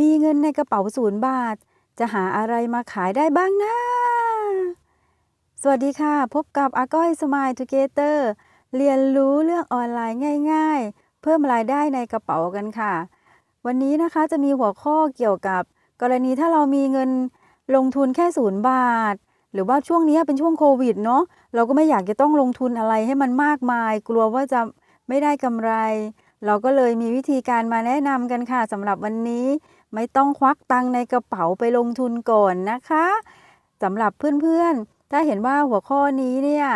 มีเงินในกระเป๋าศูนย์บาท จะหาอะไรมาขายได้บ้างนะ สวัสดีค่ะ พบกับอาก้อยสมายทูเกเตอร์เรียนรู้เรื่องออนไลน์ง่ายๆ เพิ่มรายได้ในกระเป๋ากันค่ะ วันนี้นะคะจะมีหัวข้อเกี่ยวกับ กรณีถ้าเรามีเงินลงทุนแค่ศูนย์บาท หรือว่าช่วงนี้เป็นช่วงโควิดเนาะเราก็ไม่อยากจะต้องลงทุนอะไรให้มันมากมาย กลัวว่าจะไม่ได้กำไร เราก็เลยมีวิธีการมาแนะนำกันค่ะสำหรับวันนี้ ไม่ต้องควักตังในกระเป๋าไปลงทุนก่อนนะคะสำหรับเพื่อนๆ ถ้าเห็นว่าหัวข้อนี้เนี่ย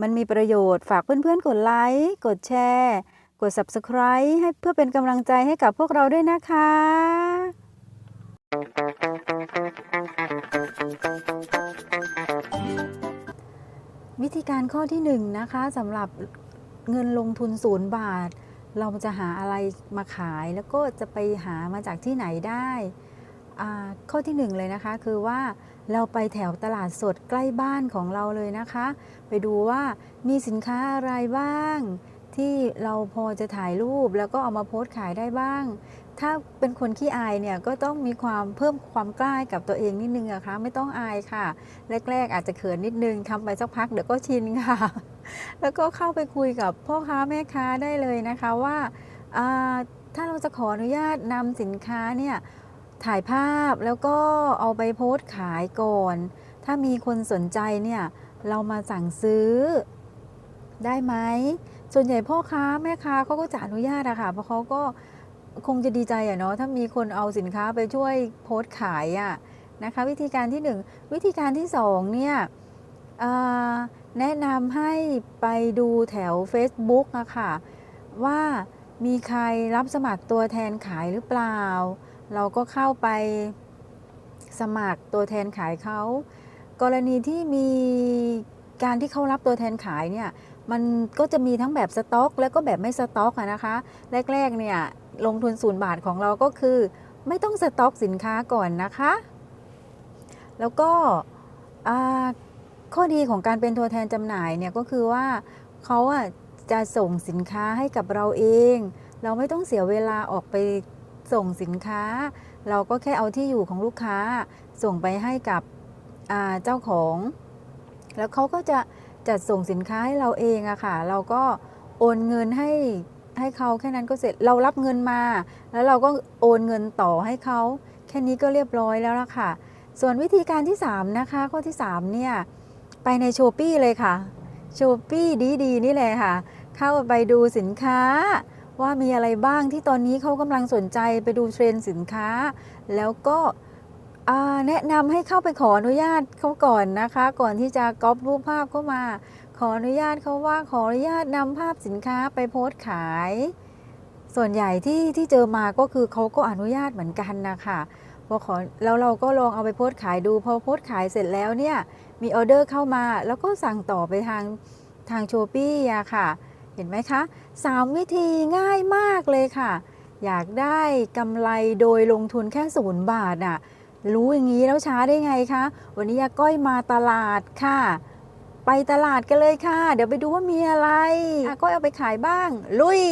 มันมีประโยชน์ฝากเพื่อนๆ กดไลค์กดแชร์ กด subscribe ให้เพื่อเป็นกำลังใจให้กับพวกเราด้วยนะคะ วิธีการข้อที่1นงนะคะสำหรับเงินลงทุนศูนย์บาท เราจะหาอะไรมาขายแล้วก็จะไปหามาจากที่ไหนได้อ่าข้อที่หนึ่งเลยนะคะคือว่าเราไปแถวตลาดสดใกล้บ้านของเราเลยนะคะ ไปดูว่ามีสินค้าอะไรบ้าง ที่เราพอจะถ่ายรูปแล้วก็เอามาโพสต์ขายได้บ้าง ถ้าเป็นคนขี้อายเนี่ยก็ต้องมีความเพิ่มความกล้ากับตัวเองนิดนึงอะคะไม่ต้องอายค่ะ แรก ๆ อาจจะเขินนิดนึงทำไปสักพักเดี๋ยวก็ชินค่ะ แล้วก็เข้าไปคุยกับพ่อค้าแม่ค้าได้เลยนะคะว่าถ้าเราจะขออนุญาตนำสินค้าเนี่ยถ่ายภาพแล้วก็เอาไปโพสต์ขายก่อน ถ้ามีคนสนใจเนี่ยเรามาสั่งซื้อได้ไหมส่วนใหญ่พ่อค้าแม่ค้าเขาก็จะอนุญาตอะค่ะเพราะเขาก็ คงจะดีใจอะเนาะถ้ามีคนเอาสินค้าไปช่วยโพสต์ขายอะนะคะ วิธีการที่หนึ่งวิธีการที่สองเนี่ยแนะนำให้ไปดูแถว Facebook อะค่ะ ว่ามีใครรับสมัครตัวแทนขายหรือเปล่า เราก็เข้าไปสมัครตัวแทนขายเขา กรณีที่มีการที่เขารับตัวแทนขายเนี่ย มันก็จะมีทั้งแบบสต็อก แล้วก็แบบไม่สต็อกนะคะ แรกๆเนี่ยลงทุนศูนย์บาทของเราก็คือ ไม่ต้องสต็อกสินค้าก่อนนะคะ แล้วก็ข้อดีของการเป็นตัวแทนจำหน่ายเนี่ยก็คือว่าเขาอะจะส่งสินค้าให้กับเราเอง เราไม่ต้องเสียเวลาออกไปส่งสินค้า เราก็แค่เอาที่อยู่ของลูกค้า ส่งไปให้กับเจ้าของ แล้วเขาก็จะ จัดส่งสินค้าให้เราเองอะค่ะ เราก็โอนเงินให้ให้เขาแค่นั้นก็เสร็จเรารับเงินมา แล้วเราก็โอนเงินต่อให้เขาแค่นี้ก็เรียบร้อยแล้วละค่ะ ส่วนวิธีการที่ 3 นะคะ ข้อที่ 3 เนี่ย ไปในโชปี้เลยค่ะโชปี้ดีดีๆนี่แหละค่ะ เข้าไปดูสินค้าว่ามีอะไรบ้างที่ตอนนี้เขากำลังสนใจไปดูเทรนด์สินค้า แล้วก็ แนะนำให้เข้าไปขออนุญาตเขาก่อนนะคะ ก่อนที่จะก๊อปรูปภาพเข้ามา ขออนุญาตเขาว่าขออนุญาตนำภาพสินค้าไปโพสต์ขาย ส่วนใหญ่ที่ที่เจอมาก็คือเขาก็อนุญาตเหมือนกันนะคะพอขอแล้วเราก็ลองเอาไปโพสต์ขายดูพอโพสต์ขายเสร็จแล้วเนี่ยมีออเดอร์เข้ามา แล้วก็สั่งต่อไปทางทางโชปี้อะค่ะ เห็นไหมคะ3วิธีง่ายมากเลยค่ะ อยากได้กำไรโดยลงทุนแค่ศูนย์บาทอะ รู้อย่างนี้แล้วช้าได้ไงคะ วันนี้ยาก้อยมาตลาดค่ะ ไปตลาดกันเลยค่ะ เดี๋ยวไปดูว่ามีอะไรอาก้อยเอาไปขายบ้าง ลุย